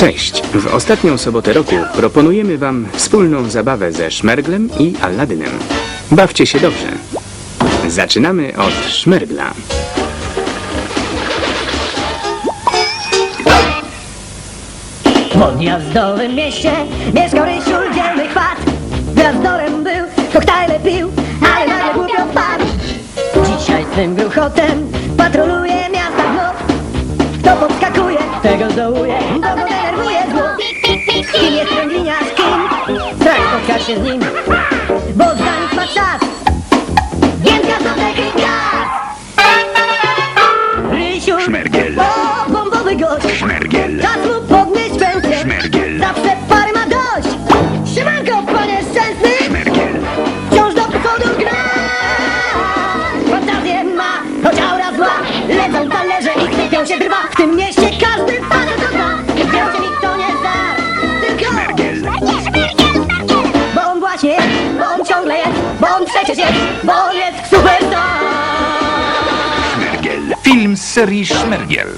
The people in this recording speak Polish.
Cześć! W ostatnią sobotę roku proponujemy Wam wspólną zabawę ze Szmerglem i Alladynem. Bawcie się dobrze. Zaczynamy od Szmergla. W odjazdowym mieście mieszkał Rysiu dzielny chwat Gwiazdorem był, koktajle pił, ale nagle głupio wpadł Dzisiaj swym gruchotem patroluje miasta gmot Kto podskakuje, tego zdołuje, Spotkać się z nim, bo za ma czas. Gaz. Rysiu, Szmergiel. o, bombowy gość. Szmergiel. Czas mu podnieść pensję Szmergiel. Zawsze pary ma dość. Siemanko, panie szczęsny. Mergiel. Wciąż do przodu gra. Fantazję ma, choć aura zła. Lecą talerze i sypią się drwa. W tym mieście każdy Bo on przecież jest, bo jest superstar Mergiel. Film z serii Szmergiel.